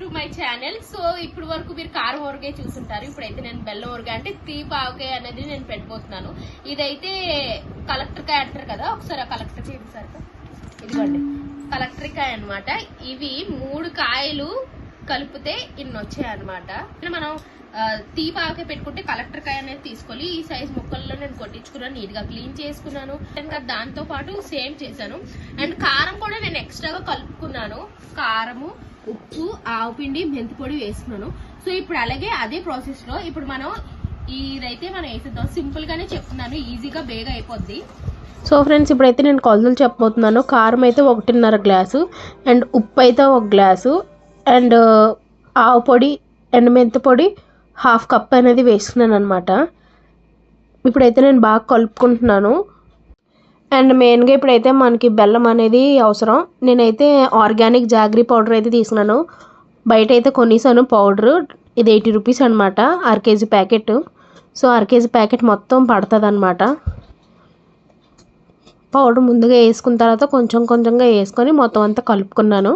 To my channel so ఇప్పుడు వరకు మీరు కారం ఊరగాయ చూసుంటారు. ఇప్పుడైతే నేను బెల్లం ఊరగాయ అంటే తీపావకాయ అనేది నేను పెట్టబోతున్నాను. ఇదైతే కలెక్టర్కాయ అంటారు కదా? ఒకసారి ఆ కలెక్టర్ చేయండి ఇదిగోండి. ఇదిగోండి కలెక్టర్కాయ అన్నమాట. ఇవి మూడు కాయలు కలిపితే ఇన్ని వచ్చాయి అనమాట మనం ఆ, తీపావకాయ పెట్టుకుంటే కలెక్టర్ కాయ అనేది తీసుకోవాలి ఈ సైజ్ ముక్కల్లో నేను కొట్టించుకున్నాను నీట్గా క్లీన్ చేసుకున్నాను. ఇంకా దాంతో పాటు సేమ్ చేశాను. అండ్ కారం కూడా నేను ఎక్స్ట్రాగా కలుపుకున్నాను. కారము ఉప్పు ఆవు పిండి పొడి వేసుకున్నాను. సో ఇప్పుడు అలాగే అదే ప్రాసెస్లో ఇప్పుడు మనం ఇదైతే మనం వేసేద్దాం. సింపుల్ గానే చెప్తున్నాను ఈజీగా బేగా అయిపోద్ది. సో ఫ్రెండ్స్ ఇప్పుడైతే నేను కొలతలు చెప్పబోతున్నాను. కారం అయితే ఒకటిన్నర గ్లాసు అండ్ ఉప్పు అయితే ఒక గ్లాసు. అండ్ ఆవు పొడి అండ్ మెంతి పొడి హాఫ్ కప్ అనేది వేసుకున్నాను అనమాట ఇప్పుడైతే నేను బాగా కలుపుకుంటున్నాను. అండ్ మెయిన్గా ఇప్పుడైతే మనకి బెల్లం అనేది అవసరం. నేనైతే ఆర్గానిక్ జాగ్రీ పౌడర్ అయితే తీసుకున్నాను. బయట అయితే కొనేసాను పౌడరు. ఇది ఎయిటీ రూపీస్ అనమాట అర కేజీ ప్యాకెట్. సో అర కేజీ ప్యాకెట్ మొత్తం పడుతుంది అనమాట పౌడర్ ముందుగా వేసుకున్న తర్వాత కొంచెం కొంచెంగా వేసుకొని మొత్తం అంతా కలుపుకున్నాను.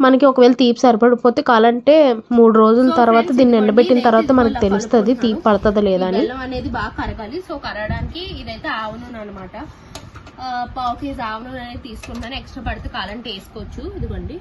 మనకి ఒకవేళ తీపి సరిపడిపోతే కావాలంటే మూడు రోజుల తర్వాత దీన్ని ఎండబెట్టిన తర్వాత మనకి తెలుస్తుంది తీపి. పడుతుందా లేదా అని. అనేది బాగా కరగాలి. సో కరగడానికి ఇదైతే ఆవు నూనె అనమాట పావు కేజీ ఆవు నూనె అనేది తీసుకుంటాను. ఎక్స్ట్రా పడితే కావాలంటే వేసుకోవచ్చు. ఇదిగోండి.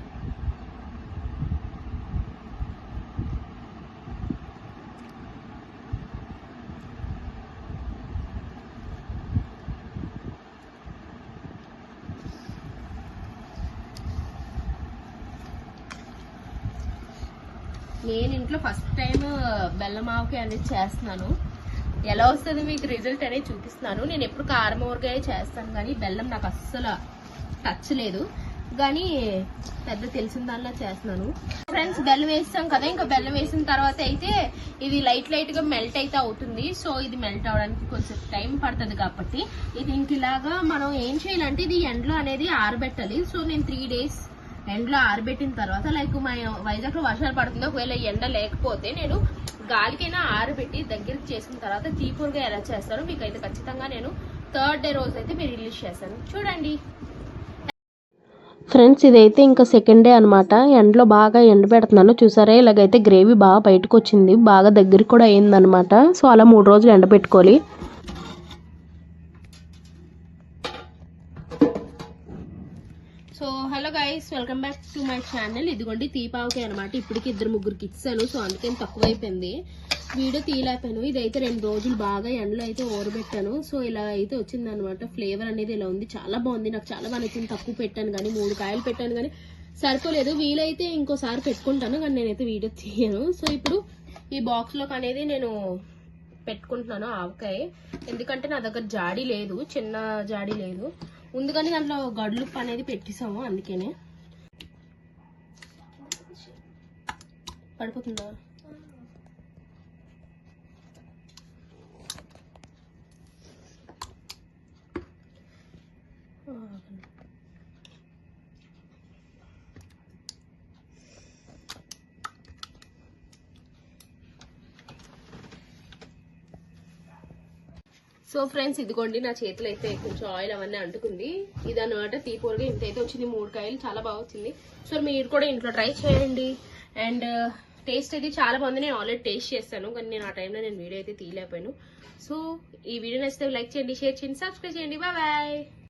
నేను ఇంట్లో ఫస్ట్ టైం బెల్లం ఆవకాయ అనేది చేస్తున్నాను. ఎలా వస్తుంది మీకు రిజల్ట్ అనేది చూపిస్తున్నాను. నేను ఎప్పుడు కారం ఊరగాయ చేస్తాను కానీ బెల్లం నాకు అస్సలు టచ్ లేదు. కానీ పెద్ద తెలిసిన దానిలా చేస్తున్నాను. ఫ్రెండ్స్ బెల్లం వేస్తాం కదా ఇంకా బెల్లం వేసిన తర్వాత అయితే ఇది లైట్ లైట్గా మెల్ట్ అయితే అవుతుంది. సో ఇది మెల్ట్ అవడానికి కొంచెం టైం పడుతుంది కాబట్టి ఇది ఇంక ఇలాగా మనం ఏం చేయాలంటే ఇది ఎండలో అనేది ఆరబెట్టాలి. సో నేను త్రీ డేస్ ఎండలో ఆరబెట్టిన తర్వాత లైక్ మా వైజాగ్లో వర్షాలు పడుతుంది ఒకవేళ ఎండ లేకపోతే నేను గాలికైనా ఆరబెట్టి దగ్గరికి చేసుకున్న తర్వాత తీపూరుగా ఎలా చేస్తాను మీకు అయితే ఖచ్చితంగా నేను థర్డ్ డే రోజు అయితే మీరు రిలీజ్ చేస్తాను. చూడండి. ఫ్రెండ్స్ ఇదైతే ఇంకా సెకండ్ డే అనమాట ఎండలో బాగా ఎండబెడుతున్నాను చూసారా? ఇలాగైతే గ్రేవీ బాగా బయటకు వచ్చింది బాగా దగ్గరికి కూడా అయిందనమాట సో అలా మూడు రోజులు ఎండబెట్టుకోవాలి so hello guys welcome back to my channel ఇదిగోండి తీపావకి అనమాట ఇప్పటికి ఇద్దరు ముగ్గురికి ఇచ్చాను సో అందుకని తక్కువైపోయింది. వీడియో తీలేపాను ఇదైతే రెండు రోజులు బాగా ఎండలో అయితే ఓరబెట్టాను సో ఇలా అయితే వచ్చింది అనమాట ఫ్లేవర్ అనేది ఇలా ఉంది. చాలా బాగుంది. నాకు చాలా బాగా నచ్చింది. తక్కువ పెట్టాను కానీ మూడు కాయలు పెట్టాను కానీ సరిపోలేదు. వీలైతే ఇంకోసారి పెట్టుకుంటాను కానీ నేనైతే వీడియో తీయను. సో ఇప్పుడు ఈ బాక్స్లోకి అనేది నేను పెట్టుకుంటున్నాను ఆవకాయ. ఎందుకంటే నా దగ్గర జాడీ లేదు చిన్న జాడీ లేదు. ముందుగానే దాంట్లో గడులు అనేది పెట్టేసాము అందుకనే. పడిపోతుందా? సో ఫ్రెండ్స్ ఇదిగోండి నా చేతిలో అయితే కొంచెం ఆయిల్ అవన్నీ అంటుకుంది. ఇది అనమాట తీపూరగా ఇంత అయితే వచ్చింది మూడు కాయలు చాలా బాగా వచ్చింది. సో మీరు కూడా ఇంట్లో ట్రై చేయండి. అండ్ uh, టేస్ట్ అయితే చాలా బాగుంది. నేను ఆల్రెడీ టేస్ట్ చేస్తాను కానీ నేను ఆ టైంలో నేను వీడియో అయితే తీయలేకపోయాను. సో ఈ వీడియో నచ్చితే లైక్ చేయండి షేర్ చేయండి సబ్స్క్రైబ్ చేయండి. బాయ్.